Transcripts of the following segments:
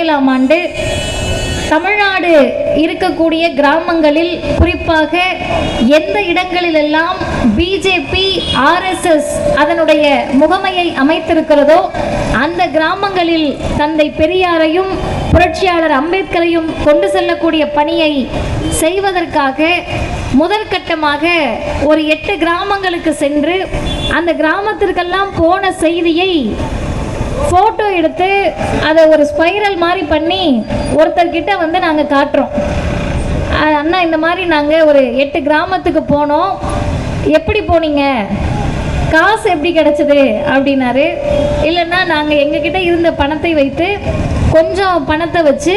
ஏழாம் ஆண்டு தமிழ்நாடு இருக்கக்கூடிய கிராமங்களில் குறிப்பாக எந்த இடங்களிலெல்லாம் பிஜேபி ஆர்எஸ்எஸ் அதனுடைய முகமையை அமைத்திருக்கிறதோ அந்த கிராமங்களில் தந்தை பெரியாரையும் புரட்சியாளர் அம்பேத்கரையும் கொண்டு செல்லக்கூடிய பணியை செய்வதற்காக முதற்கட்டமாக ஒரு எட்டு கிராமங்களுக்கு சென்று அந்த கிராமத்திற்கெல்லாம் போன செய்தியை ஃபோட்டோ எடுத்து அதை ஒரு ஸ்பைரல் மாதிரி பண்ணி ஒருத்தர்கிட்ட வந்து நாங்கள் காட்டுறோம். அண்ணா இந்த மாதிரி நாங்கள் ஒரு எட்டு கிராமத்துக்கு போனோம். எப்படி போனீங்க? காசு எப்படி கிடச்சிது? அப்படின்னாரு. இல்லைன்னா நாங்கள் எங்ககிட்ட இருந்த பணத்தை வைத்து கொஞ்சம் பணத்தை வச்சு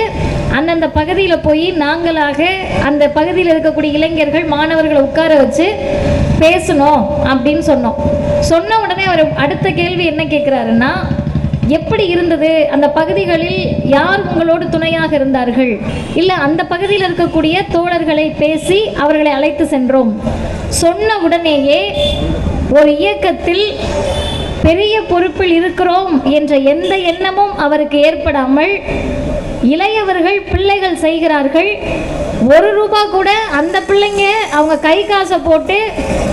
அந்தந்த பகுதியில் போய் நாங்களாக அந்த பகுதியில் இருக்கக்கூடிய இளைஞர்கள் மாணவர்களை உட்கார வச்சு பேசணும் அப்படின்னு சொன்னோம். சொன்ன உடனே அவர் அடுத்த கேள்வி என்ன கேட்குறாருன்னா எப்படி இருந்தது? அந்த பகுதிகளில் யார் உங்களோடு துணையாக இருந்தார்கள்? இல்லை அந்த பகுதியில் இருக்கக்கூடிய தோழர்களை பேசி அவர்களை அழைத்து சென்றோம். சொன்ன உடனேயே ஒரு இயக்கத்தில் பெரிய பொறுப்பில் இருக்கிறோம் என்ற எந்த எண்ணமும் அவருக்கு ஏற்படாமல் இளையவர்கள் பிள்ளைகள் செய்கிறார்கள். ஒரு ரூபா கூட அந்த பிள்ளைங்க அவங்க கை காசை போட்டு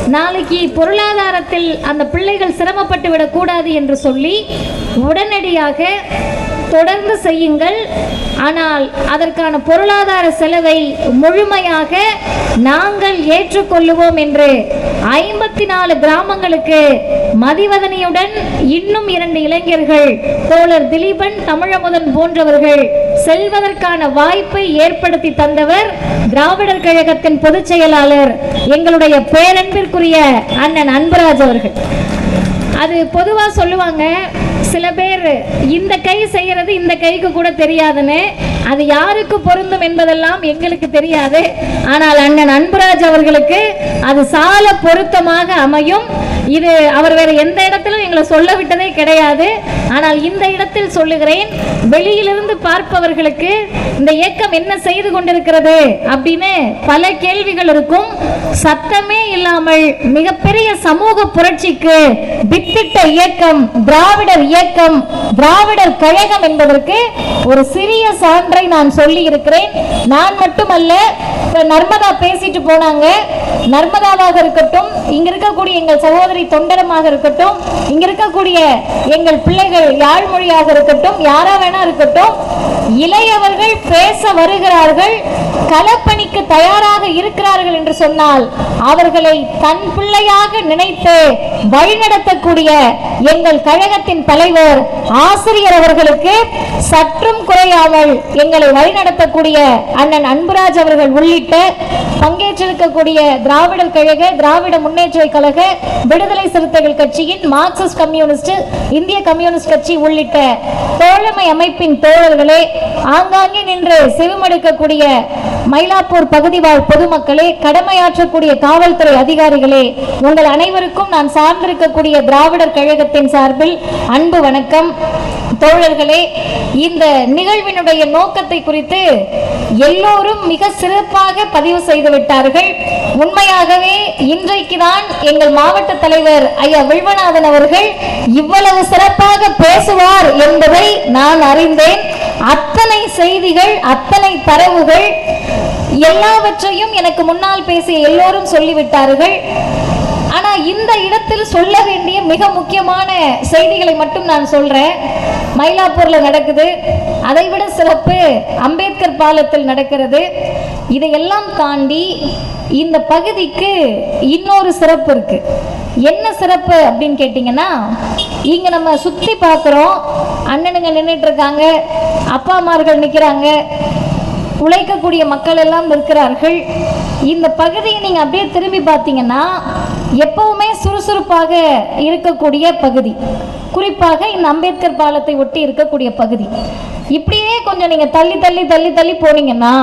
நாளைக்கு பொருளாதாரத்தில் அந்த பிள்ளைகள் சிரமப்பட்டு விடக்கூடாது என்று சொல்லி உடனடியாக தொடர்ந்து செய்யுங்கள். ஆனால் அதற்கான பொருளாதார செலவை முழுமையாக நாங்கள் ஏற்றுக்கொள்ளுவோம் என்று ஐம்பத்தி நாலு கிராமங்களுக்கு மதிவதனியுடன் இன்னும் இரண்டு இளைஞர்கள் தோழர் திலீபன் தமிழமுதன் போன்றவர்கள் செல்வதற்கான வாய்ப்பை ஏற்படுத்தி தந்தவர் திராவிடர் கழகத்தின் பொதுச் செயலாளர் எங்களுடைய பேரன்பிற்குரிய அண்ணன் அன்பராஜ் அவர்கள். அது பொதுவாக சொல்லுவாங்க சில பேர் இந்த கை செய்யறது இந்த கைக்கு கூட தெரியாதுன்னு அது யாருக்கு பொருந்தும் என்பதெல்லாம் எங்களுக்கு தெரியாது. ஆனால் அண்ணன் அன்புராஜ் அவர்களுக்கு அது சால பொருத்தமாக அமையும். இது அவர் வேற எந்த இடத்திலும் எங்களை சொல்ல விட்டதே கிடையாது. ஆனால் இந்த இடத்தில் சொல்லுகிறேன் வெளியிலிருந்து பார்ப்பவர்களுக்கு இந்த இயக்கம் என்ன செய்து கொண்டிருக்கிறது அப்படின்னு பல கேள்விகள் இருக்கும். சத்தமே இல்லாமல் மிகப்பெரிய சமூக புரட்சிக்கு வித்திட்ட இயக்கம் திராவிடர் இயக்கம் திராவிடர் கழகம் என்பதற்கு ஒரு சிறிய சான்றை நான் சொல்லி இருக்கிறேன் நான் மட்டுமல்ல இப்ப நர்மதா பேசிட்டு போனாங்க. நர்மதாவாக இருக்கட்டும் இங்க இருக்கக்கூடிய எங்கள் சகோதரி தொண்டரமாக இருக்கட்டும் இங்க இருக்கக்கூடிய எங்கள் பிள்ளைகள் யாழ்மொழியாக இருக்கட்டும் யாரா வேணா இருக்கட்டும் இளையவர்கள் பேச வருகிறார்கள் களப்பணிக்கு தயாராக இருக்கிறார்கள் என்று சொன்னால் அவர்களை தன் பிள்ளையாக நினைத்து வழிநடத்தக்கூடிய எங்கள் கழகத்தின் பல தலைவர் ஆசிரியர் அவர்களுக்கு சற்றும் குறையாமல் எங்களை வழிநடத்தக்கூடிய அண்ணன் அன்புராஜ் அவர்கள் உள்ளிட்ட பங்கேற்றிருக்கக்கூடிய திராவிடர் கழக திராவிட முன்னேற்ற கழக விடுதலை சிறுத்தைகள் கட்சியின் மார்க்சிஸ்ட் கம்யூனிஸ்ட் இந்திய கம்யூனிஸ்ட் கட்சி உள்ளிட்ட தோழமை அமைப்பின் தோழர்களே ஆங்காங்கே நின்று செவிமடுக்கக்கூடிய மயிலாப்பூர் பகுதி வாழ் பொதுமக்களே கடமையாற்றக்கூடிய காவல்துறை அதிகாரிகளே உங்கள் அனைவருக்கும் நான் சார்ந்திருக்கக்கூடிய திராவிடர் கழகத்தின் சார்பில் அன்பு வணக்கம். தோழர்களே இந்த நிகழ்வினுடைய நோக்கத்தை குறித்து எல்லோரும் மிக சிறப்பாக பதிவு செய்து விட்டார்கள். உண்மையாகவே இன்றைக்கு தான் எங்கள் மாவட்ட தலைவர் ஐயா வில்வநாதன் அவர்கள் இவ்வளவு சிறப்பாக பேசுவார் என்பதை நான் அறிந்தேன். அத்தனை செய்திகள் அத்தனை தரவுகள் எல்லாவற்றையும் எனக்கு முன்னால் பேசிய எல்லோரும் சொல்லிவிட்டார்கள். ஆனா இந்த இடத்தில் சொல்ல வேண்டிய மிக முக்கியமான செய்திகளை மட்டும் நான் சொல்றேன். மயிலாப்பூர்ல நடக்குது. அதைவிட சிறப்பு அம்பேத்கர் பாலத்தில் நடக்கிறது. இதையெல்லாம் தாண்டி இந்த பகுதிக்கு இன்னொரு சிறப்பு இருக்கு. என்ன சிறப்பு அப்படின்னு கேட்டிங்கன்னா இங்க நம்ம சுத்தி பார்க்குறோம். அண்ணனுங்க நின்றுட்டு இருக்காங்க. அப்பா அம்மார்கள் நிற்கிறாங்க உழைக்கக்கூடிய மக்கள் எல்லாம் இருக்கிறார்கள். இந்த பகுதியை நீங்கள் அப்படியே திரும்பி பார்த்தீங்கன்னா எப்பவுமே சுறுசுறுப்பாக இருக்கக்கூடிய பகுதி. குறிப்பாக இந்த அம்பேத்கர் பாலத்தை ஒட்டி இருக்கக்கூடிய பகுதி. இப்படியே கொஞ்சம் நீங்கள் தள்ளி தள்ளி தள்ளி தள்ளி போனீங்கன்னா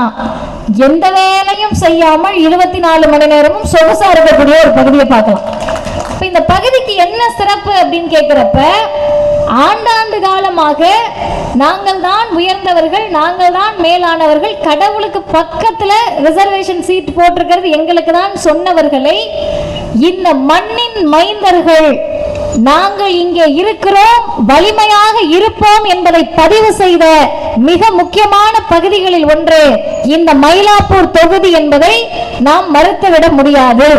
எந்த வேலையும் செய்யாமல் இருபத்தி நாலு மணி நேரமும் சொகுசா இருக்கக்கூடிய ஒரு பகுதியை பார்க்கலாம். இப்ப இந்த பகுதிக்கு என்ன சிறப்பு அப்படின்னு கேட்குறப்ப ஆண்டாண்டு காலமாக நாங்கள் தான் உயர்ந்தவர்கள் நாங்கள் தான் மேலானவர்கள். கடவுளுக்கு பக்கத்துல ரிசர்வேஷன் சீட் போட்டிருக்கிறது எங்களுக்கு தான் சொன்னவர்களை இந்த மண்ணின் மைந்தர்கள் நாங்கள் இங்கே இருக்கிறோம் வலிமையாக இருப்போம் என்பதை பதிவு செய்த மிக முக்கியமான பகுதிகளில் ஒன்று இந்த மயிலாப்பூர் தொகுதி என்பதை நாம் மறுத்துவிட முடியாது.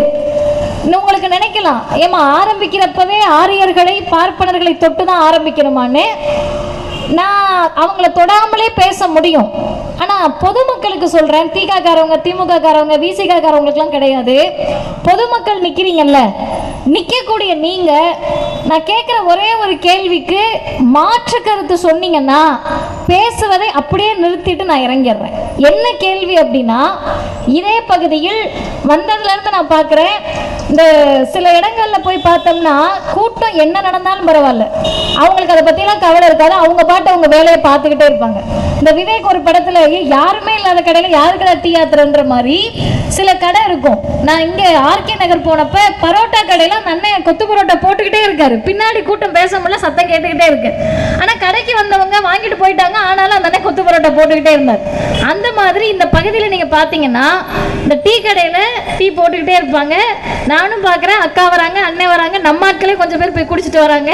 உங்களுக்கு நினைக்கலாம். ஏமா ஆரம்பிக்கிறப்பவே ஆரியர்களை பார்ப்பனர்களை தொட்டு தான் ஆரம்பிக்கணுமான்னு. நான் அவங்கள தொடாமலே பேச முடியும். ஆனால் பொதுமக்களுக்கு சொல்கிறேன் திக காரவங்க திமுக காரவங்க காரவங்களுக்குலாம் கிடையாது. பொதுமக்கள் நிற்கிறீங்கல்ல நிற்கக்கூடிய நீங்கள் நான் கேட்குற ஒரே ஒரு கேள்விக்கு மாற்று கருத்து சொன்னீங்கன்னா பேசுவதை அப்படியே நிறுத்திட்டு நான் இறங்கிடுறேன். என்ன கேள்வி அப்படின்னா இதே பகுதியில் வந்ததுலேருந்து நான் பார்க்குறேன் இந்த சில இடங்களில் போய் பார்த்தோம்னா கூட்டம் என்ன நடந்தாலும் பரவாயில்ல. அவங்களுக்கு அதை பற்றிலாம் கவலை இருக்காது. அவங்க பாட்டு அவங்க வேலையை பார்த்துக்கிட்டே இருப்பாங்க. இந்த விவேக் ஒரு படத்தில் "ஏய், யாருமே இல்லாத கடையில யாருக்கடா டீ யாத்திரன்ற மாதிரி சில கடை இருக்கும். நான் இங்க ஆர்கே நகர் போனப்ப பரோட்டா கடையில அந்த அண்ணன் கொத்து பரோட்டா போட்டுக்கிட்டே இருக்காரு. பின்னாடி கூட்டம் பேச முடியல சத்தம் கேட்டுக்கிட்டே இருக்கு. ஆனா கடைக்கு வந்தவங்க வாங்கிட்டு போயிட்டாங்க ஆனாலும் அந்த அண்ணன் கொத்து பரோட்டா போட்டுக்கிட்டே இருந்தார். அந்த மாதிரி இந்த பகுதியில நீங்க பாத்தீங்கன்னா இந்த டீ கடையில டீ போட்டுக்கிட்டே இருப்பாங்க. நானும் பாக்குறேன் அக்கா வராங்க அண்ணன் வராங்க நம்ம ஆட்களே கொஞ்சம் பேர் போய் குடிச்சிட்டு வராங்க.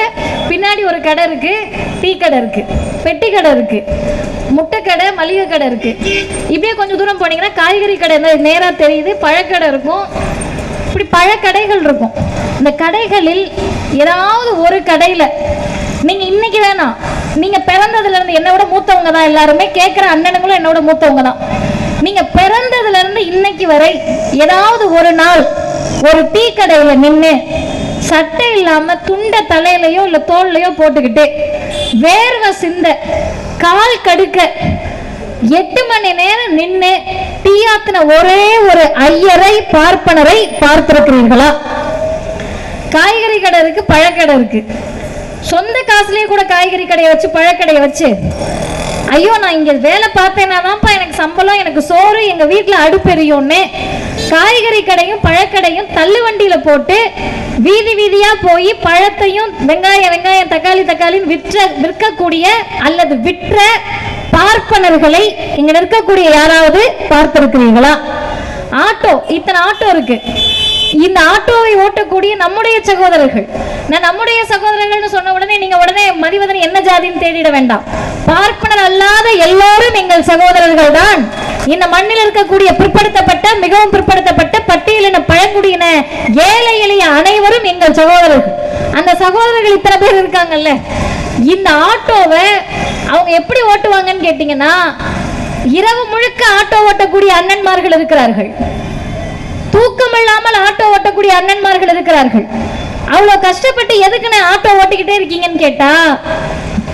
பின்னாடி ஒரு கடை இருக்கு டீ கடை இருக்கு பெட்டி கடை இருக்கு. முட்டை கடை மளிகை கடை இருக்கு. இப்படியே கொஞ்சம் தூரம் போனீங்கன்னா காய்கறி கடை இருந்தால் நேரா தெரியுது. பழக்கடை இருக்கும். இப்படி பழக்கடைகள் இருக்கும். இந்த கடைகளில் ஏதாவது ஒரு கடையில நீங்க இன்னைக்கு வேணாம். நீங்க பிறந்ததுல இருந்து என்னை விட மூத்தவங்க தான் எல்லாருமே. கேட்குற அண்ணனுங்களும் என்னோட மூத்தவங்க தான். நீங்க பிறந்ததுல இருந்து இன்னைக்கு வரை ஏதாவது ஒரு நாள் ஒரு டீ கடையில நின்று சட்டை இல்லாம துண்ட தலையிலையோ இல்ல தோல்லையோ போட்டுக்கிட்டு வேர்வை சிந்த கால் கடுக்க எட்டு மணி நேரம் நின்று தீயாத்தின ஒரே ஒரு ஐயரை பார்ப்பனரை பார்த்திருக்கிறீர்களா? காய்கறி கடை இருக்கு பழக்கடை இருக்கு. சொந்த காசுலயே கூட காய்கறி கடையை வச்சு பழக்கடையை வச்சு ஐயோ நான் இங்க வேலை பார்த்தேன்னா தான்ப்பா எனக்கு சம்பளம் எனக்கு சோறு எங்க வீட்டுல அடுப்பெரியும்னு காய்கறி கடையும் பழக்கடையும் தள்ளு வண்டியில போட்டு வீதி வீதியா போய் பழத்தையும் வெங்காயம் வெங்காயம் தக்காளி தக்காளின்னு விற்ற விற்கக்கூடிய அல்லது விற்ற பார்ப்பனர்களை இங்க நிற்கக்கூடிய யாராவது பார்த்திருக்கிறீர்களா? ஆட்டோ இத்தனை ஆட்டோ இருக்கு. இந்த ஆட்டோவை ஓட்டக்கூடிய நம்முடைய சகோதரர்கள். நான் நம்முடைய சகோதரர்கள்னு சொன்ன உடனே நீங்க உடனே மதிவதன் என்ன ஜாதின்னு தேடிட வேண்டாம். பார்ப்பனர் அல்லாத எல்லோரும் எங்கள் சகோதரர்கள் தான் இந்த மண்ணில் இருக்கக்கூடிய பிற்படுத்தப்பட்ட மிகவும் பிற்படுத்தப்பட்ட பட்டியலின பழங்குடியின ஏழை எளிய அனைவரும் எங்கள் சகோதரர்கள். அந்த சகோதரர்கள் இத்தனை பேர் இருக்காங்கல்ல? இந்த ஆட்டோவை அவங்க எப்படி ஓட்டுவாங்கன்னு கேட்டீங்கன்னா இரவு முழுக்க ஆட்டோ ஓட்டக்கூடிய அண்ணன்மார்கள் இருக்கிறார்கள். தூக்கம் இல்லாமல் ஆட்டோ ஓட்டக்கூடிய அண்ணன்மார்கள் இருக்கிறார்கள். அவ்வளோ கஷ்டப்பட்டு எதுக்குன்னு ஆட்டோ ஓட்டிக்கிட்டே இருக்கீங்கன்னு கேட்டா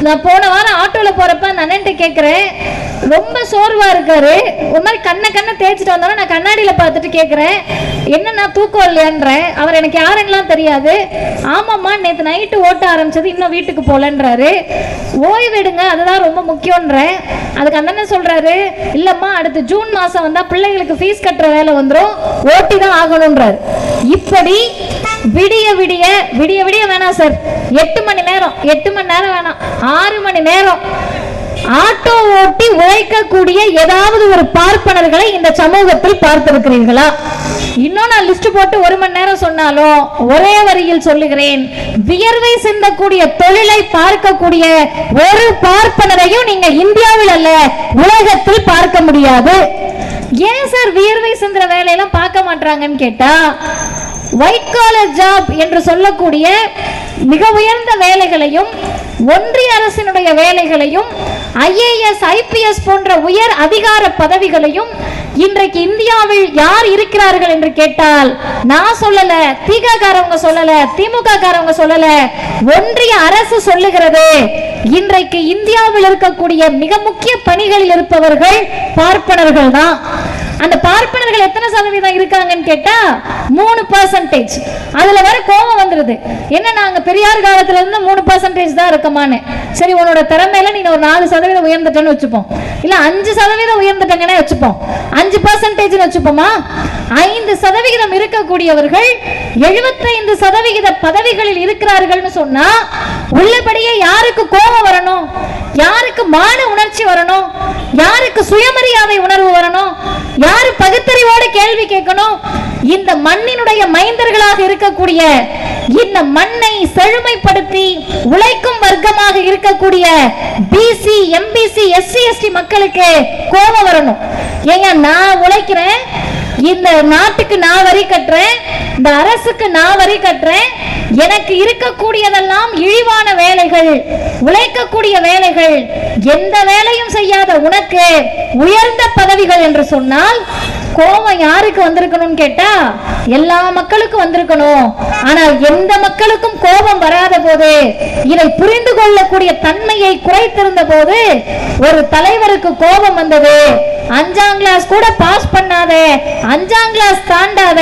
நான் போன வாரம் ஆட்டோல போறப்ப அந்த அண்ணன்ட்ட கேட்குறேன் ரொம்ப சோர்வா இருக்காரு. ஒரு மாதிரி கண்ணை கண்ணை தேய்ச்சிட்டு வந்தாலும் நான் கண்ணாடியில பார்த்துட்டு கேட்குறேன் என்னன்னா தூக்கம் இல்லையன்றேன். அவர் எனக்கு யாருன்னெலாம் தெரியாது. ஆமாம்மா நேற்று நைட்டு ஓட்ட ஆரம்பிச்சது இன்னும் வீட்டுக்கு போகலன்றாரு ஓய்வெடுங்க அதுதான் ரொம்ப முக்கியன்றேன் அதுக்கு அந்த சொல்கிறாரு சொல்றாரு இல்லம்மா அடுத்து ஜூன் மாசம் வந்தா பிள்ளைங்களுக்கு ஃபீஸ் கட்டுற வேலை வந்துடும் ஓட்டி தான் ஆகணுன்றார் இப்படி விடிய விடிய விடிய விடிய வேணாம் சார் எட்டு மணி நேரம் எட்டு மணி நேரம் வேணாம். ஆறு மணி நேரம். ஆட்டோ ஓட்டி உழைக்கக்கூடிய ஏதாவது ஒரு பார்ப்பனர்களை இந்த சமூகத்தில் பார்த்திருக்கிறீர்களா? இன்னும் நான் லிஸ்ட் போட்டு ஒரு மணி நேரம் சொன்னாலும் ஒரே வரியில் சொல்லுகிறேன். வியர்வை சிந்தக்கூடிய தொழிலை பார்க்கக்கூடிய ஒரு பார்ப்பனரையும் நீங்க இந்தியாவில் அல்ல உலகத்தில் பார்க்க முடியாது. ஏன் சார் வியர்வை சிந்துற வேலையெல்லாம் பார்க்க மாட்டாங்கன்னு கேட்டா ஒயிட் காலர் ஜாப் என்று சொல்லக்கூடிய மிக உயர்ந்த வேலைகளையும் ஒன்றிய அரசினுடைய வேலைகளையும் ஐஏஎஸ் ஐபிஎஸ் போன்ற உயர் அதிகார பதவிகளையும் இன்றைக்கு இந்தியாவில் யார் இருக்கிறார்கள் என்று கேட்டால் நான் சொல்லல திககாரவங்க சொல்லல திமுக காரவங்க சொல்லல ஒன்றிய அரசு சொல்லுகிறது. இன்றைக்கு இந்தியாவில் இருக்கக்கூடிய மிக முக்கிய பணிகளில் இருப்பவர்கள் பார்ப்பனர்கள் தான். எத்தனை சதவீதம் இருக்காங்கன்னு கேட்டா மூணு பர்சன்டேஜ் அதுல வர கோபம் வந்துருது. என்ன நாங்க பெரியார் காலத்துல இருந்து மூணு பர்சன்டேஜ் தான் இருக்கமான்னு. சரி உன்னோட திறமையில நீ ஒரு நாலு சதவீதம் உயர்ந்துட்டேன்னு வச்சுப்போம். இல்ல அஞ்சு சதவீதம் உயர்ந்துட்டங்கன்னே வச்சுப்போம். அஞ்சு பர்சன்டேஜ் வச்சுப்போமா? ஐந்து சதவிகிதம் இருக்கக்கூடியவர்கள் எழுபத்தைந்து சதவிகித பதவிகளில் இருக்கிறார்கள்னு சொன்னா உள்ளபடியே யாருக்கு கோபம் வரணும்? யாருக்கு மான உணர்ச்சி வரணும்? யாருக்கு சுயமரியாதை உணர்வு வரணும்? யாரு பகுத்தறிவோட கேள்வி கேட்கணும்? இந்த மண்ணினுடைய மைந்தர்களாக இருக்கக்கூடிய இந்த மண்ணை செழுமைப்படுத்தி உழைக்கும் வர்க்கமாக இருக்கக்கூடிய பிசி எம்பிசி எஸ்சி எஸ்டி மக்களுக்கு கோபம் வரணும். ஏங்க நான் உழைக்கிறேன் இந்த நாட்டுக்கு நான் வரி கட்டுறேன் இந்த அரசுக்கு நான் வரி கட்டுறேன் எனக்கு இருக்கக்கூடியதெல்லாம் இழிவான வேலைகள் உழைக்கக்கூடிய வேலைகள் எந்த வேலையும் செய்யாத உனக்கு உயர்ந்த பதவிகள் என்று சொன்னால் கோபம் யாருக்கு வந்திருக்கணும்னு கேட்டா எல்லா மக்களுக்கும் வந்திருக்கணும். ஆனால் எந்த மக்களுக்கும் கோபம் வராத போது இதை புரிந்து கொள்ளக்கூடிய தன்மையை குறைத்திருந்த போது ஒரு தலைவருக்கு கோபம் வந்தது. அஞ்சாம் கிளாஸ் கூட பாஸ் பண்ணாத அஞ்சாம் கிளாஸ் தாண்டாத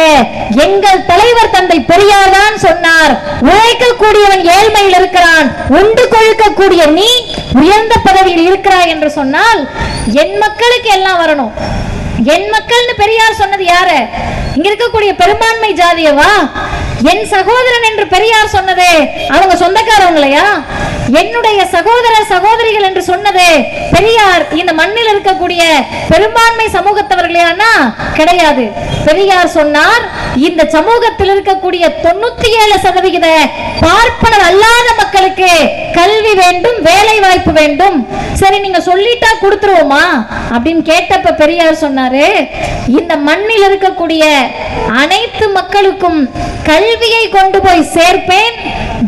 எங்கள் தலைவர் தந்தை பெரியார் தான் சொன்னார். உழைக்கக்கூடியவன் ஏழ்மையில் இருக்கிறான் உண்டு கொழுக்கக்கூடிய நீ உயர்ந்த பதவியில் இருக்கிறாய் என்று சொன்னால் என் மக்களுக்கு எல்லாம் வரணும். என் மக்கள்னு பெரியார் சொன்னது யாரு? இங்க இருக்கக்கூடிய பெரும்பான்மை ஜாதியவா? என் சகோதரன் என்று பெரியார் சொன்னதே அவங்க சொந்தக்காரவங்களையா? என்னுடைய சகோதர சகோதரிகள் என்று சொன்னதே பெரியார் இந்த மண்ணில் இருக்கக்கூடிய பெரும்பான்மை சமூகத்தவர்களையானா? கிடையாது. பெரியார் சொன்னார் இந்த சமூகத்தில் இருக்கக்கூடிய தொண்ணூத்தி ஏழு சதவிகித பார்ப்பனர் அல்லாத மக்களுக்கு கல்வி வேண்டும் வேலை வாய்ப்பு வேண்டும். சரி நீங்க சொல்லிட்டா கொடுத்துருவோமா? அப்படின்னு கேட்டப்ப பெரியார் சொன்னாரு இந்த மண்ணில் இருக்கக்கூடிய அனைத்து மக்களுக்கும் கல்வியை கொண்டு போய் சேர்ப்பேன்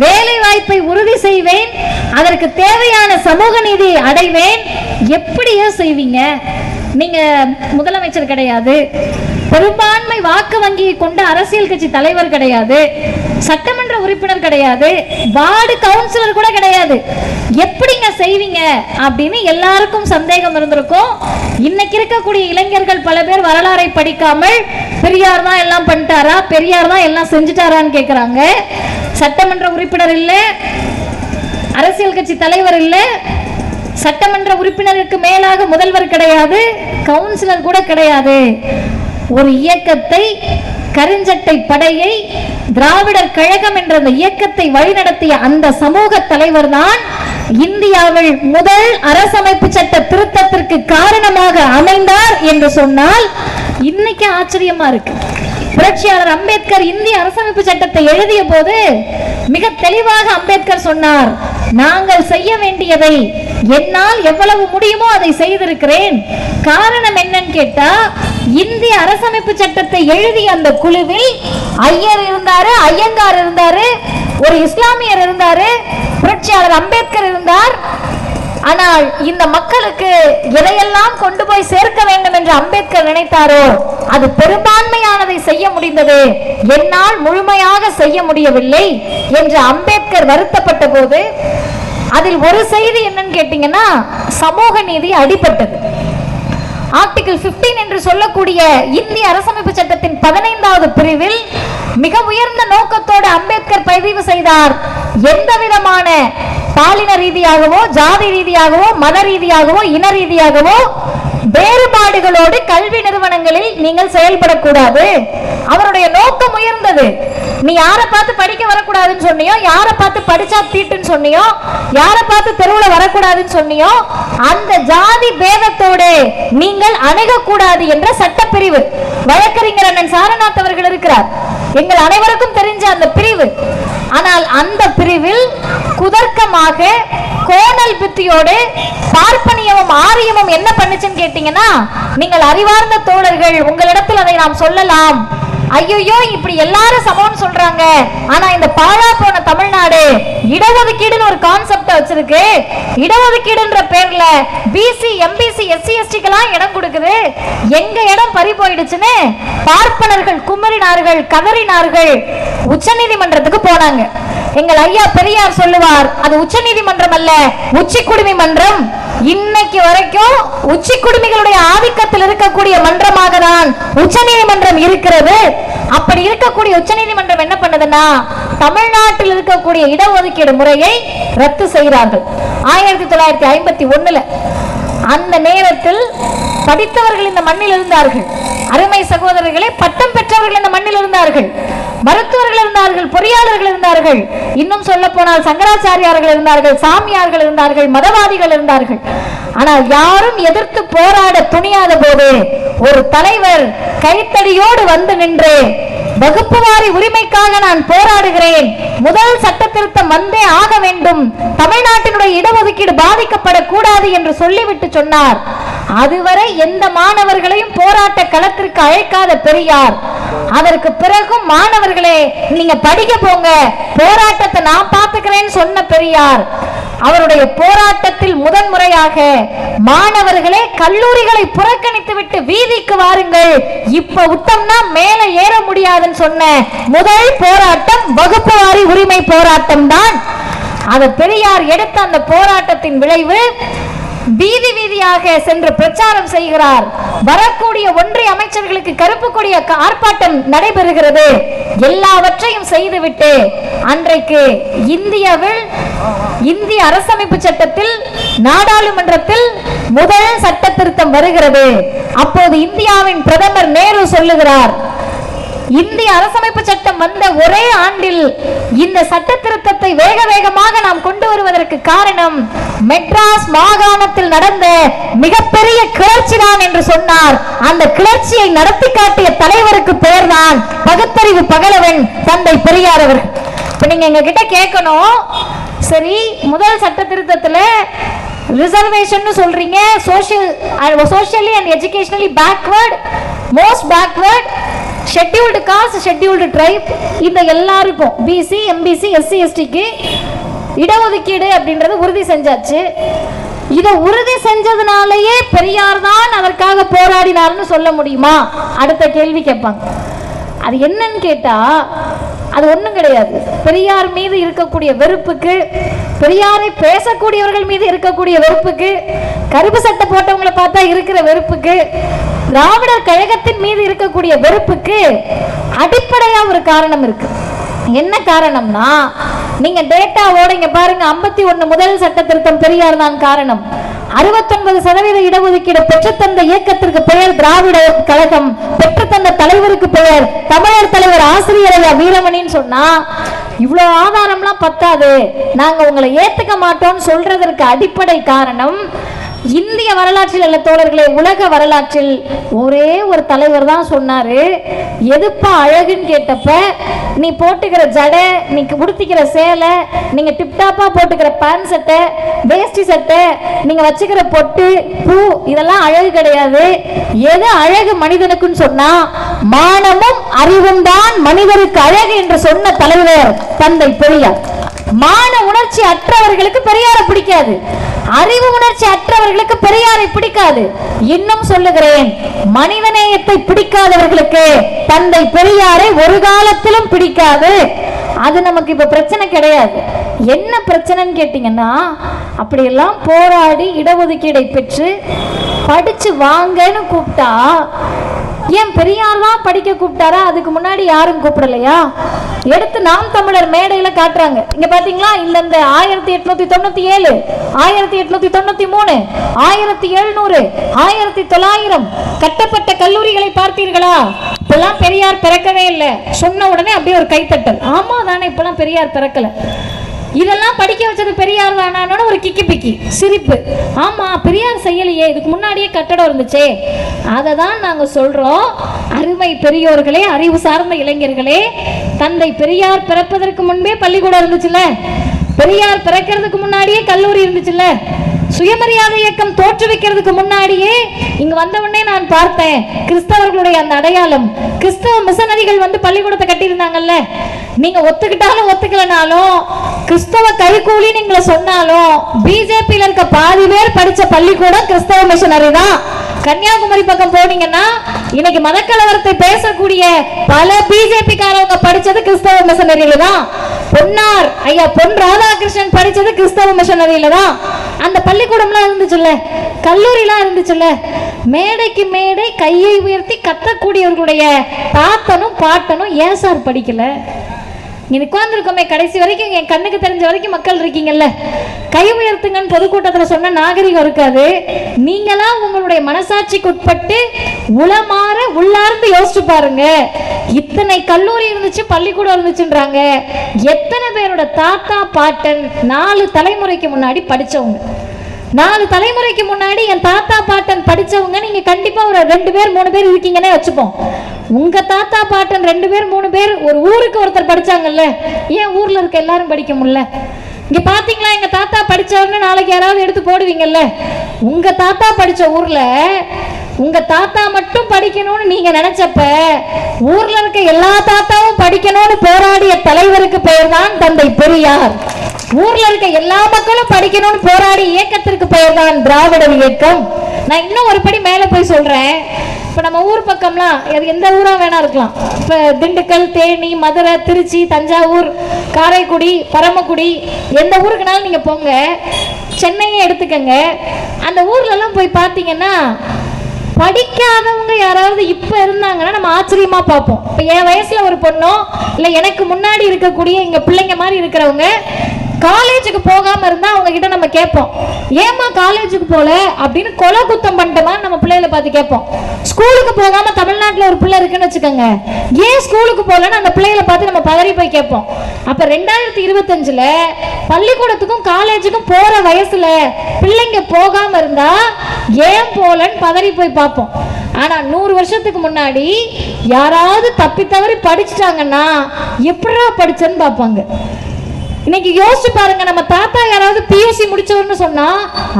வேலை வாய்ப்பை உறுதி செய்வேன் அதற்கு தேவையான சமூக நீதி அடைவேன். எப்படியோ செய்வீங்க. நீங்க முதலமைச்சர் கிடையாது. பெரும்பான்மை வாக்கு வங்கியை கொண்ட அரசியல் கட்சி தலைவர் கிடையாது சட்டமன்ற உறுப்பினர் கிடையாது வார்டு கவுன்சிலர் கூட கிடையாது. எப்படிங்க செய்வீங்க அப்படின்னு எல்லாருக்கும் சந்தேகம் இருந்திருக்கும். இன்னைக்கு இருக்கக்கூடிய இளைஞர்கள் பல பேர் வரலாறை படிக்காமல் பெரியார் தான் எல்லாம் பண்ணிட்டாரா பெரியார் தான் எல்லாம் செஞ்சுட்டாரான்னு கேட்குறாங்க சட்டமன்ற உறுப்பினர் இல்ல அரசியல் கட்சி தலைவர் இல்ல சட்டமன்ற உறுப்பினருக்கு மேலாக முதல்வர் கிடையாது கவுன்சிலர் கூட கிடையாது. ஒரு இயக்கத்தை கருஞ்சட்டை படையை திராவிடர் கழகம் என்ற அந்த இயக்கத்தை வழிநடத்திய அந்த சமூக தலைவர் தான் இந்தியாவில் முதல் அரசமைப்பு சட்ட திருத்தத்திற்கு காரணமாக அமைந்தார் என்று சொன்னால் இன்னைக்கு ஆச்சரியமா இருக்கு. புரட்சியாளர் அம்பேத்கர் இந்திய அரசமைப்பு சட்டத்தை எழுதிய போது மிக தெளிவாக அம்பேத்கர் சொன்னார் நாங்கள் செய்ய வேண்டியதை என்னால் எவ்வளவு முடியுமோ அதை செய்திருக்கிறேன். காரணம் என்னன்னு கேட்டா இந்திய அரசமைப்பு சட்டத்தை எழுதிய அந்த குழுவில் ஐயர் இருந்தாரு ஐயங்கார் இருந்தாரு ஒரு இஸ்லாமியர் இருந்தாரு புரட்சியாளர் அம்பேத்கர் இருந்தார் ஆனால் இந்த மக்களுக்கு எதையெல்லாம் கொண்டு போய் சேர்க்க வேண்டும் என்று அம்பேத்கர் நினைத்தாரோ அது பெரும்பான்மையானதை செய்ய முடிந்தது. என்னால் முழுமையாக செய்ய முடியவில்லை என்று அம்பேத்கர் வருத்தப்பட்ட போது அதில் ஒரு செய்தி என்னன்னு கேட்டீங்கன்னா சமூக நீதி அடிபட்டது. ஆர்டிகிள் 15 என்று சொல்லக்கூடிய இந்திய அரசமைப்பு சட்டத்தின் பதினைந்தாவது பிரிவில் மிக உயர்ந்த நோக்கத்தோடு அம்பேத்கர் பதிவு செய்தார். எந்த விதமான பாலின ரீதியாகவோ ஜாதி ரீதியாகவோ மத ரீதியாகவோ இன ரீதியாகவோ வேறுபாடுகளோடு கல்வி நிறுவனங்களில் நீங்கள் செயல்படக்கூடாது. அவருடைய நோக்கம் உயர்ந்தது. நீ யாரை பார்த்து படிக்க வரக்கூடாதுன்னு சொன்னியோ யாரை பார்த்து படிச்சா தீட்டுன்னு சொன்னியோ யாரை பார்த்து தெருவுல வரக்கூடாதுன்னு சொன்னியோ அந்த ஜாதி பேதத்தோடு நீங்கள் அணுகக்கூடாது என்ற சட்டப்பிரிவு. வழக்கறிஞர் அண்ணன் சாரநாத் அவர்கள் இருக்கிறார். எங்கள் அனைவருக்கும் தெரிஞ்ச அந்த பிரிவு. ஆனால் அந்த பிரிவில் குதர்க்கமாக கோணல் புத்தியோடு பார்ப்பனியமும் ஆரியமும் என்ன பண்ணுச்சுன்னு கேட்டீங்கன்னா சொன்னீங்கன்னா நீங்கள் அறிவார்ந்த தோழர்கள் உங்களிடத்தில் அதை நாம் சொல்லலாம். ஐயோ இப்படி எல்லாரும் சமம்னு சொல்றாங்க. ஆனா இந்த பாழா போன தமிழ்நாடு இடஒதுக்கீடுன்னு ஒரு கான்செப்ட் வச்சிருக்கு. இடஒதுக்கீடுன்ற பேர்ல பிசி எம்பிசி எஸ்சி எஸ்டிக்கெல்லாம் இடம் கொடுக்குது. எங்க இடம் பறி போயிடுச்சுன்னு பார்ப்பனர்கள் குமரினார்கள் கதறினார்கள் உச்சநீதிமன்றத்துக்கு போனாங்க. எங்கள் ஐயா பெரியார் சொல்லுவார் அது உச்சநீதிமன்றம் அல்ல உச்சி குடிமை மன்றம் இன்னைக்கு வரைக்கும் உச்சி குடுமிகளுடைய ஆதிக்கத்தில் இருக்கக்கூடிய மன்றமாக தான் உச்சநீதிமன்றம் இருக்கிறது. அப்படி இருக்கக்கூடிய உச்சநீதிமன்றம் என்ன பண்ணுதுன்னா தமிழ்நாட்டில் இருக்கக்கூடிய இடஒதுக்கீடு முறையை ரத்து செய்கிறார்கள். ஆயிரத்தி தொள்ளாயிரத்தி ஐம்பத்தி ஒண்ணுல அந்த நேரத்தில் படித்தவர்கள் இந்த மண்ணில் இருந்தார்கள். அருமை சகோதரர்களே பட்டம் பெற்றவர்கள் இந்த மண்ணில் இருந்தார்கள். மருத்துவர்கள் இருந்தார்கள் பொறியாளர்கள் இருந்தார்கள். இன்னும் சொல்ல போனால் சங்கராச்சாரியார்கள் இருந்தார்கள் சாமியார்கள் இருந்தார்கள் மதவாதிகள் இருந்தார்கள். ஆனால் யாரும் எதிர்த்து போராட துணியாத போது ஒரு தலைவர் கைத்தடியோடு வந்து நின்று வகுப்புவாரி உரிமைக்காக நான் போராடுகிறேன். முதல் சட்ட திருத்தம் வந்தே ஆக வேண்டும். தமிழ்நாட்டினுடைய இடஒதுக்கீடு பாதிக்கப்படக்கூடாது என்று சொல்லிவிட்டு சொன்னார். அதுவரை எந்த மாணவர்களையும் போராட்ட களத்திற்கு அழைக்காத பெரியார். அதற்கு பிறகும் மாணவர்களே நீங்க படிக்க போங்க. போராட்டத்தை நான் பார்த்துக்கிறேன்னு சொன்ன பெரியார். அவருடைய போராட்டத்தில் முதன்முறையாக மாணவர்களே கல்லூரிகளை புறக்கணித்து விட்டு வீதிக்கு வாருங்கள். இப்ப விட்டோம்னா மேல ஏற முடியாதுன்னு சொன்ன முதல் போராட்டம் வகுப்பு வாரி உரிமை போராட்டம் தான். அதை பெரியார் எடுத்த அந்த போராட்டத்தின் விளைவு வீதி வீதியாக சென்று பிரச்சாரம் செய்கிறார். வரக்கூடிய ஒன்றிய அமைச்சர்களுக்கு கருப்பு கொடிய ஆர்ப்பாட்டம் நடைபெறுகிறது. எல்லாவற்றையும் செய்துவிட்டு அன்றைக்கு இந்தியாவில் இந்திய அரசமைப்பு சட்டத்தில் நாடாளுமன்றத்தில் முதல் சட்ட திருத்தம் வருகிறது. அப்போது இந்தியாவின் பிரதமர் நேரு சொல்லுகிறார் இந்திய அரசமைப்பு சட்டம் வந்த ஒரே ஆண்டில் இந்த சட்ட திருத்தத்தை வேக வேகமாக நாம் கொண்டு வருவதற்கு காரணம் மெட்ராஸ் மாகாணத்தில் நடந்த மிகப்பெரிய கிளர்ச்சி தான் என்று சொன்னார். அந்த கிளர்ச்சியை நடத்தி காட்டிய தலைவருக்கு பெயர்தான் பகுத்தறிவு பகலவன் தந்தை பெரியார் அவர் இப்ப நீங்க எங்க கிட்ட கேட்கணும் சரி முதல் சட்ட திருத்தத்தில் ரிசர்வேஷன் சொல்றீங்க. Social socially and educationally backward most backward scheduled caste scheduled tribe இந்த எல்லாருக்கும் பிசி எம்பிசி எஸ்சி எஸ்டிக்கு இடஒதுக்கீடு அப்படின்றது உறுதி செஞ்சாச்சு. இதை உறுதி செஞ்சதுனாலயே பெரியார் தான் அதற்காக போராடினார்னு சொல்ல முடியுமா? அடுத்த கேள்வி கேட்பாங்க. அது என்னன்னு கேட்டா அது ஒன்றும் கிடையாது. பெரியார் மீது இருக்கக்கூடிய வெறுப்புக்கு பெரியாரை பேசக்கூடியவர்கள் மீது இருக்கக்கூடிய வெறுப்புக்கு கருப்பு சட்டை போட்டவங்களை பார்த்தா இருக்கிற வெறுப்புக்கு திராவிடர் கழகத்தின் மீது இருக்கக்கூடிய வெறுப்புக்கு அடிப்படையாக ஒரு காரணம் இருக்கு. என்ன காரணம்னா நீங்க டேட்டாவோட இங்க பாருங்க 51 முதல் சட்ட திருத்தம் பெரியார் தான் காரணம். 69 சதவீத இடஒதுக்கீடு பெற்றுத்தந்த இயக்கத்திற்கு பெயர் திராவிட கழகம் பெற்றுத்தந்த தலைவருக்கு பெயர் தமிழர் தலைவர் ஆசிரியர் ஐயா வீரமணின்னு சொன்னா இவ்வளோ ஆதாரம்லாம் பத்தாது. நாங்க உங்களை ஏத்துக்க மாட்டோம்னு சொல்றதற்கு அடிப்படை காரணம் இந்திய வரலாற்றில் உள்ள தோழர்களே உலக வரலாற்றில் ஒரே ஒரு தலைவர் தான் சொன்னாரு. எதுப்பா அழகுன்னு கேட்டப்ப நீ போட்டுக்கிற ஜடை நீ உடுத்திக்கிற சேலை நீங்க டிப்டாப்பா போட்டுக்கிற பேண்ட் சட்டை வேஷ்டி சட்டை நீங்க வச்சுக்கிற பொட்டு பூ இதெல்லாம் அழகு கிடையாது. எது அழகு மனிதனுக்குன்னு சொன்னா மானமும் அறிவும் தான் மனிதருக்கு அழகு என்று சொன்ன தலைவர் தந்தை பெரியார். மான உணர்ச்சி அற்றவர்களுக்கு பெரியாரை பிடிக்காது. அறிவு உணர்ச்சி அற்றவர்களுக்கு பெரியாரை பிடிக்காது. இன்னும் சொல்லுகிறேன் மனிதநேயத்தை பிடிக்காதவர்களுக்கு தந்தை பெரியாரை ஒரு காலத்திலும் பிடிக்காது. அது நமக்கு இப்ப பிரச்சனை கிடையாது. என்ன பிரச்சனைன்னு கேட்டீங்கன்னா அப்படியெல்லாம் போராடி இடஒதுக்கீடை பெற்று படிச்சு வாங்கன்னு கூப்பிட்டா ஏன் பெரியார் தான் படிக்க கூப்பிட்டாரா? அதுக்கு முன்னாடி யாரும் கூப்பிடலையா? எடுத்து நாம் தமிழர் மேடையில காட்டுறாங்க. இங்க பாத்தீங்களா? இந்த ஆயிரத்தி எட்நூத்தி தொண்ணூத்தி ஏழு ஆயிரத்தி எட்நூத்தி தொண்ணூத்தி மூணு ஆயிரத்தி எழுநூறு ஆயிரத்தி தொள்ளாயிரம் கட்டப்பட்ட கல்லூரிகளை பார்த்தீர்களா? இப்பெல்லாம் பெரியார் பிறக்கவே இல்லை. சொன்ன உடனே அப்படியே ஒரு கைத்தட்டல். ஆமா தானே இப்பெல்லாம் பெரியார் பிறக்கல. இதெல்லாம் படிக்க வச்சது பெரியார் தானான்னு ஒரு கிக்கி பிக்கி சிரிப்பு. ஆமா பெரியார் செய்யலையே இதுக்கு முன்னாடியே கட்டடம் இருந்துச்சே. அதை தான் நாங்க சொல்றோம். அருமை பெரியோர்களே அறிவு சார்ந்த இளைஞர்களே தந்தை பெரியார் பிறப்பதற்கு முன்பே பள்ளிக்கூடம் இருந்துச்சுல்ல? பெரியார் பிறக்கிறதுக்கு முன்னாடியே கல்லூரி இருந்துச்சுல்ல? சுயமரியாதை இயக்கம் தோற்றுவிக்கிறதுக்கு முன்னாடியே இங்க வந்த உடனே நான் பார்த்தேன் கிறிஸ்தவர்களுடைய அந்த அடையாளம். கிறிஸ்தவ மிஷனரிகள் வந்து பள்ளிக்கூடத்தை கட்டியிருந்தாங்கல்ல. நீங்க ஒத்துக்கிட்டாலும் ஒத்துக்கலனாலும் கிறிஸ்தவ கைகூலி நீங்களை சொன்னாலும் பிஜேபியில இருக்க பாதி பேர் படிச்ச பள்ளிக்கூடம் கிறிஸ்தவ மிஷனரி தான். கன்னியாகுமரி பக்கம் போனீங்கன்னா இன்னைக்கு மதக்கலவரத்தை பேசக்கூடிய பல பிஜேபி காரவங்க படிச்சது கிறிஸ்தவ மிஷனரியில தான். பொன்னார். ஐயா பொன் ராதாகிருஷ்ணன் படிச்சது கிறிஸ்தவ மிஷனரியில தான் அந்த பள்ளிக்கூடம்லாம் இருந்துச்சுல்ல? கல்லூரிலாம் இருந்துச்சுல்ல? மேடைக்கு மேடை கையை உயர்த்தி கத்தக்கூடியவர்களுடைய தாத்தனும் பாட்டனும் ஏன் சார் படிக்கல? இங்கே உட்காந்துருக்கோமே கடைசி வரைக்கும் என் கண்ணுக்கு தெரிஞ்ச வரைக்கும் மக்கள் இருக்கீங்கல்ல. கை உயர்த்துங்கன்னு பொதுக்கூட்டத்தில் சொன்ன நாகரிகம் இருக்காது. நீங்களா உங்களுடைய மனசாட்சிக்கு உட்பட்டு உளமாற உள்ளார்ந்து யோசிச்சு பாருங்க. இத்தனை கல்லூரி இருந்துச்சு பள்ளிக்கூடம் இருந்துச்சுன்றாங்க. எத்தனை பேரோட தாத்தா பாட்டன் நாலு தலைமுறைக்கு முன்னாடி படிச்சவங்க. நாலு தலைமுறைக்கு முன்னாடி என் தாத்தா பாட்டன் படித்தவங்க படிச்சவங்க கண்டிப்பாக ஒரு ரெண்டு பேர் மூணு பேர் இருக்கீங்கன்னே வச்சுப்போம். உங்கள் தாத்தா பாட்டன் ரெண்டு பேர் மூணு பேர் ஒரு ஊருக்கு ஒருத்தர் படிச்சாங்கல்ல ஏன் ஊரில் இருக்க எல்லாரும் படிக்க முடியல? இங்க பாத்தீங்களா எங்க தாத்தா படிச்சவர்னு நாளைக்கு யாராவது எடுத்து போடுவீங்கல்ல? உங்க தாத்தா படிச்ச ஊர்ல உங்க தாத்தா மட்டும் படிக்கணும்னு நீங்க நினைச்சப்ப ஊர்ல இருக்க எல்லா தாத்தாவும் படிக்கணும்னு போராடிய தலைவருக்கு பெயர் தான் தந்தை பெரியார். ஊர்ல இருக்க எல்லா மக்களும் படிக்கணும்னு போராடி இயக்கத்திற்கு பெயர் தான் திராவிட இயக்கம். நான் இன்னும் ஒரு படி மேல போய் சொல்றேன். இப்போ நம்ம ஊர் பக்கம்லாம் அது எந்த ஊராக வேணால் இருக்கலாம். இப்போ திண்டுக்கல் தேனி மதுரை திருச்சி தஞ்சாவூர் காரைக்குடி பரமக்குடி எந்த ஊருக்குனாலும் நீங்கள் போங்க. சென்னையை எடுத்துக்கங்க. அந்த ஊர்லலாம் போய் பார்த்தீங்கன்னா படிக்காதவங்க யாராவது இப்போ இருந்தாங்கன்னா நம்ம ஆச்சரியமாக பார்ப்போம். இப்போ என் வயசில் ஒரு பொண்ணோ இல்லை எனக்கு முன்னாடி இருக்கக்கூடிய எங்கள் பிள்ளைங்க மாதிரி இருக்கிறவங்க காலேஜுக்கு போகாம இருந்தா அவங்க கிட்ட நம்ம கேட்போம். ஏமா காலேஜுக்கு போல? அப்படின்னு கொலை குத்தம் பண்ணிட்டோமா நம்ம பிள்ளைகளை பார்த்து கேட்போம். ஸ்கூலுக்கு போகாம தமிழ்நாட்டில் ஒரு பிள்ளை இருக்குன்னு வச்சுக்கோங்க. ஏன் ஸ்கூலுக்கு போகலன்னு அந்த பிள்ளைகளை பார்த்து நம்ம பதறி போய் கேட்போம். அப்போ ரெண்டாயிரத்தி இருபத்தஞ்சில் பள்ளிக்கூடத்துக்கும் காலேஜுக்கும் போகிற வயசில் பிள்ளைங்க போகாம இருந்தா ஏன் போகலன்னு பதறி போய் பார்ப்போம். ஆனால் நூறு வருஷத்துக்கு முன்னாடி யாராவது தப்பி தவறி படிச்சுட்டாங்கன்னா எப்படா படிச்சேன்னு பார்ப்பாங்க. இன்னைக்கு யோசிச்சு பாருங்க நம்ம தாத்தா யாராவது பியூசி முடிச்சவர்னு சொன்னா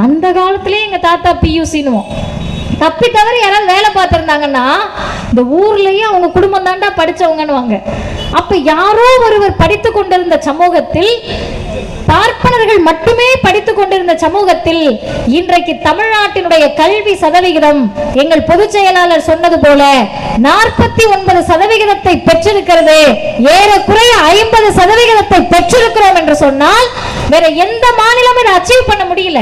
அந்த காலத்திலேயே எங்க தாத்தா பியூசின்னுவோம் தப்பி தவறி யாராவது வேலை பார்த்துருந்தாங்கன்னா இந்த ஊர்லயே அவங்க குடும்பம் தாண்டா படிச்சவங்கன்னுவாங்க. அப்ப யாரோ ஒருவர் படித்து கொண்டிருந்த சமூகத்தில் பார்ப்பனர்கள் மட்டுமே படித்துக் கொண்டிருந்த சமூகத்தில் இன்றைக்கு தமிழ்நாட்டினுடைய கல்வி சதவிகிதம் எங்கள் பொதுச் செயலாளர் சொன்னது போல நாற்பத்தி ஒன்பது சதவிகிதத்தை பெற்றிருக்கிறது. ஏறக்குறைய ஐம்பது சதவிகிதத்தை பெற்றிருக்கிறோம் என்று சொன்னால் வேற எந்த மாநிலமும் இதை அச்சீவ் பண்ண முடியல.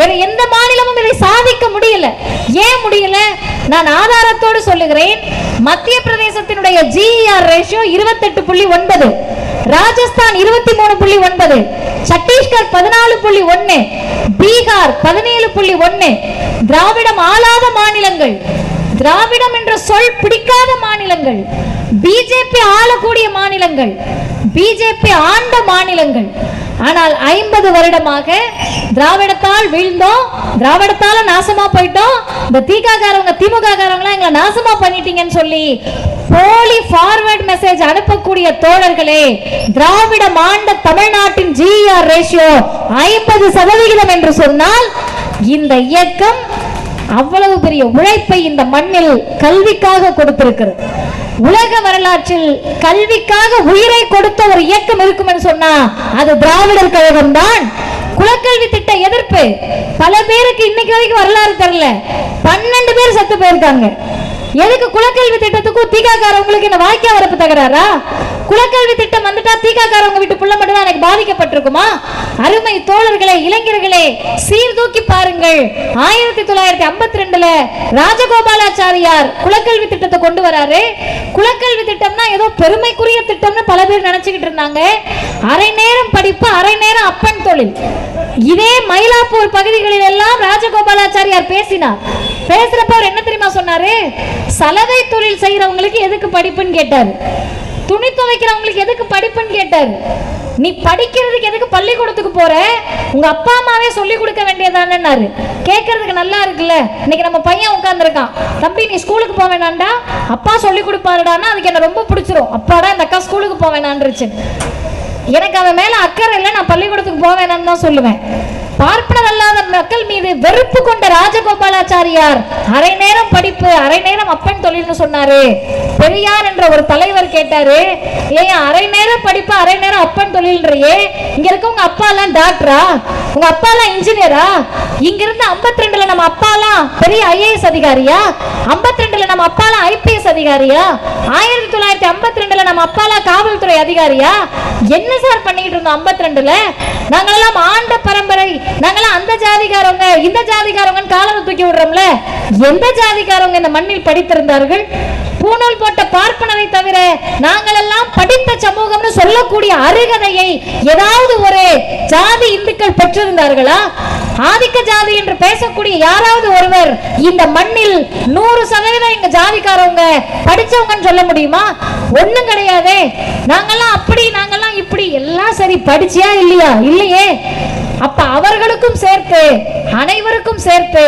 வேற எந்த மாநிலமும் இதை சாதிக்க முடியல. ஏன் முடியல? நான் ஆதாரத்தோடு சொல்லுகிறேன். மத்திய பிரதேசத்தினுடைய ஜிஆர் ரேஷியோ இருபத்தெட்டு புள்ளி ஒன்பது. ராஜஸ்தான் இருபத்தி மூணு புள்ளி ஒன்பது. சத்தீஸ்கர் பதினாலு புள்ளி ஒன்னு பீகார் பதினேழு புள்ளி ஒன்னு திராவிடம் ஆளாத மாநிலங்கள். திராவிடம் என்ற சொல் பிடிக்காத மாநிலங்கள். பிஜேபி ஆளக்கூடிய மாநிலங்கள். பிஜேபி ஆண்ட மாநிலங்கள். ஆனால் ஐம்பது வருடமாக திராவிடத்தால் வீழ்ந்தோம் திராவிடத்தால நாசமா போயிட்டோம். இந்த திகாகாரவங்க திமுக காரவங்க எங்களை நாசமா பண்ணிட்டீங்கன்னு சொல்லி போலி ஃபார்வர்ட் மெசேஜ் அனுப்பக்கூடிய தோழர்களே திராவிடம் ஆண்ட தமிழ்நாட்டின் ஜிஆர் ரேஷியோ ஐம்பது சதவிகிதம் என்று சொன்னால் இந்த இயக்கம் அவ்வளவு பெரிய உழைப்பை இந்த மண்ணில் கல்விக்காக கொடுத்திருக்கிறது. உலக வரலாற்றில் கல்விக்காக உயிரை கொடுத்த ஒரு இயக்கம் இருக்கும் என்று சொன்னா அது திராவிடர் கழகம் தான். குலக்கல்வி திட்ட எதிர்ப்பு. பல பேருக்கு இன்னைக்கு வரைக்கும் வரலாறு தெரியல. பன்னெண்டு பேர் செத்து போயிருக்காங்க. எதுக்கு குலக்கல்வி திட்டத்துக்கும் தீகாக்காரவங்களுக்கு என்ன வாய்க்கா வரப்பு தகராறா? குலக்கல்வி திட்டம் வந்துட்டா தீகாக்காரவங்க வீட்டு புள்ள மட்டும் தான் எனக்கு பாதிக்கப்பட்டிருக்குமா? அருமை தோழர்களே இளைஞர்களே சீர்தூக்கி பாருங்கள். ஆயிரத்தி தொள்ளாயிரத்தி ஐம்பத்தி ரெண்டுல ராஜகோபாலாச்சாரியார் குலக்கல்வி திட்டத்தை கொண்டு வராரு. குலக்கல்வி திட்டம்னா ஏதோ பெருமைக்குரிய திட்டம்னு பல பேர் நினைச்சுக்கிட்டு இருந்தாங்க. அரை நேரம் படிப்பு அரை நேரம் அப்பன் தொழில். இதே மயிலாப்பூர் பகுதிகளில் எல்லாம் ராஜகோபாலாச்சாரியார் பேசினார். பேசுறப்ப அவர் என்ன தெரியுமா சொன்னாரு? சலவை தொழில் செய்யறவங்களுக்கு எதுக்கு படிப்புன்னு கேட்டார். துணி துவைக்கிறவங்களுக்கு எதுக்கு படிப்புன்னு கேட்டார். நீ படிக்கிறதுக்கு எதுக்கு பள்ளிக்கூடத்துக்கு போற? உங்க அப்பா அம்மாவே சொல்லி கொடுக்க வேண்டியதானேன்னாரு. கேட்கறதுக்கு நல்லா இருக்குல்ல? இன்னைக்கு நம்ம பையன் உட்காந்துருக்கான் தம்பி நீ ஸ்கூலுக்கு போக வேணாண்டா அப்பா சொல்லி கொடுப்பாருடான்னா அதுக்கு என்ன ரொம்ப பிடிச்சிரும். அப்பாடா இந்த அக்கா ஸ்கூலுக்கு போக வேணான்றுச்சு. எனக்கு அவன் மேல அக்கறை இல்லை நான் பள்ளிக்கூடத்துக்கு போக தான் சொல்லுவேன். பார்ப்பனர் அல்லாத மக்கள் மீது வெறுப்பு கொண்ட ராஜகோபாலாச்சாரியார் அரை நேரம் படிப்பு அரை நேரம் அப்பன் தொழில்னு சொன்னாரு. பெரியார் என்ற ஒரு தலைவர் கேட்டாரு ஏன் அரை நேரம் படிப்பு அரை நேரம் அப்பன் தொழில்ன்றியே. இங்க இருக்க உங்க அப்பா எல்லாம் டாக்டரா? உங்க அப்பா எல்லாம் இன்ஜினியரா? இங்க இருந்து 52 ரெண்டுல நம்ம அப்பா எல்லாம் பெரிய ஐஏஎஸ் அதிகாரியா? 52 ரெண்டுல நம்ம அப்பா எல்லாம் ஐபிஎஸ் அதிகாரியா? ஆயிரத்தி தொள்ளாயிரத்தி ஐம்பத்தி ரெண்டுல நம்ம அப்பா எல்லாம் காவல்துறை அதிகாரியா? என்ன சார் பண்ணிட்டு இருந்தோம் 52 ரெண்டுல நாங்களெல்லாம் ஆண்ட பரம்பரை நாங்களாம் அந்த ஜாதி ஜாதிகாரவங்க இந்த ஜாதிகாரவங்கன்னு காலரை தூக்கி விடுறோம்ல? எந்த ஜாதிகாரவங்க இந்த மண்ணில் படித்திருந்தார்கள்? பூணூல் போட்ட பார்ப்பனரை தவிர நாங்கள் எல்லாம் படித்த சமூகம்னு சொல்லக்கூடிய அருகதையை ஏதாவது ஒரு ஜாதி இந்துக்கள் பெற்றிருந்தார்களா? ஆதிக்க ஜாதி என்று பேசக்கூடிய யாராவது ஒருவர் இந்த மண்ணில் நூறு சதவீதம் எங்க ஜாதிக்காரவங்க படிச்சவங்கன்னு சொல்ல முடியுமா? ஒண்ணும் கிடையாதே. நாங்கெல்லாம் அப்படி நாங்கெல்லாம் இப்படி. எல்லாம் சரி படிச்சியா இல்லையா? இல்லையே. அப்ப அவர்களுக்கும் சேர்த்து அனைவருக்கும் சேர்த்து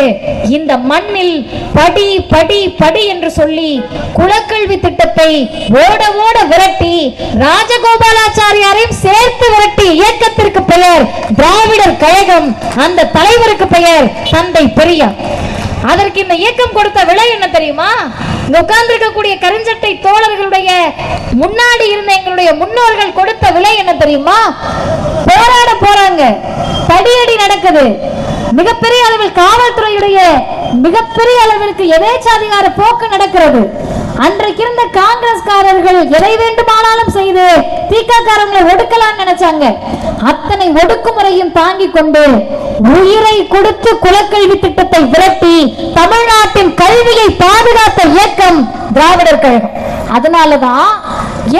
இந்த மண்ணில் படி படி படி என்று சொல்லி குலக்கல்வி திட்டத்தை ஓட ஓட விரட்டி ராஜகோபாலாச்சாரியாரையும் சேர்த்து விரட்டி இயக்கத்திற்கு பெயர் திராவிடர் கழகம். அந்த தலைவருக்கு பெயர் தந்தை பெரியார். அதற்கு இந்த இயக்கம் கொடுத்த விலை என்ன தெரியுமா? இங்க உட்கார்ந்து இருக்கக்கூடிய கருஞ்சட்டை தோழர்களுடைய முன்னாடி இருந்த எங்களுடைய முன்னோர்கள் கொடுத்த விலை என்ன தெரியுமா? போராட போறாங்க. தடியடி நடக்குது. மிகப்பெரிய அளவில் காவல்துறையுடைய மிகப்பெரிய அளவிற்கு எதேச்சாதிகார போக்கு நடக்கிறது. அன்றைக்கு இருந்த காங்கிரஸ்காரர்கள் எதை வேண்டுமானாலும் செய்து தீக்காக்காரங்களை ஒடுக்கலாம் நினைச்சாங்க. அத்தனை ஒடுக்குமுறையும் தாங்கி கொண்டு உயிரை கொடுத்து குலக்கல்வி திட்டத்தை விரட்டி தமிழ்நாட்டின் கல்வியை பாதுகாத்த இயக்கம் திராவிடர் கழகம். அதனாலதான்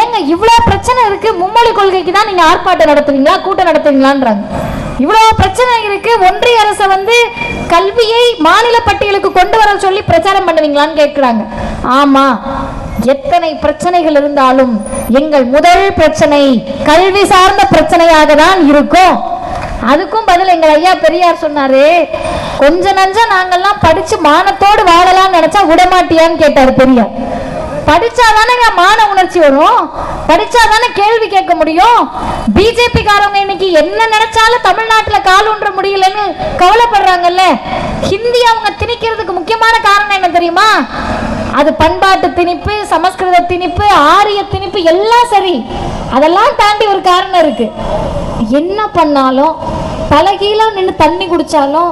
ஏங்க இவ்வளவு பிரச்சனை இருக்கு? மும்மொழி கொள்கைக்கு தான் நீங்க ஆர்ப்பாட்டம் நடத்துவீங்களா கூட்டம் நடத்துவீங்களான்றாங்க இவ்வளவு பிரச்சனை இருக்கு. ஒன்றிய அரசு வந்து கல்வியை மாநில பட்டியலுக்கு கொண்டு வர சொல்லி பிரச்சாரம் பண்ணுவீங்களான்னு கேட்கிறாங்க ஆமா எத்தனை பிரச்சனைகள் இருந்தாலும் எங்கள் முதல் பிரச்சனை கல்வி சார்ந்த பிரச்சனையாக தான் இருக்கும். அதுக்கும் பதில் எங்கள் ஐயா பெரியார் சொன்னாரு கொஞ்ச நஞ்சம் நாங்கெல்லாம் படிச்சு மானத்தோடு வாழலாம்னு நினைச்சா விடமாட்டியான்னு கேட்டாரு பெரியார். படிச்சாதானங்க மான உணர்ச்சி வரும்? படிச்சாதானே கேள்வி கேட்க முடியும்? பிஜேபி காரவங்க இன்னைக்கு என்ன நினைச்சாலும் தமிழ்நாட்டுல கால் ஊன்ற முடியலன்னு கவலைப்படுறாங்கல்ல? ஹிந்தி அவங்க திணிக்கிறதுக்கு முக்கியமான காரணம் என்ன தெரியுமா? அது பண்பாட்டு திணிப்பு சமஸ்கிருத திணிப்பு ஆரிய திணிப்பு எல்லாம் சரி. அதெல்லாம் தாண்டி ஒரு காரணம் இருக்கு. என்ன பண்ணாலும் பலகீழ நின்று தண்ணி குடிச்சாலும்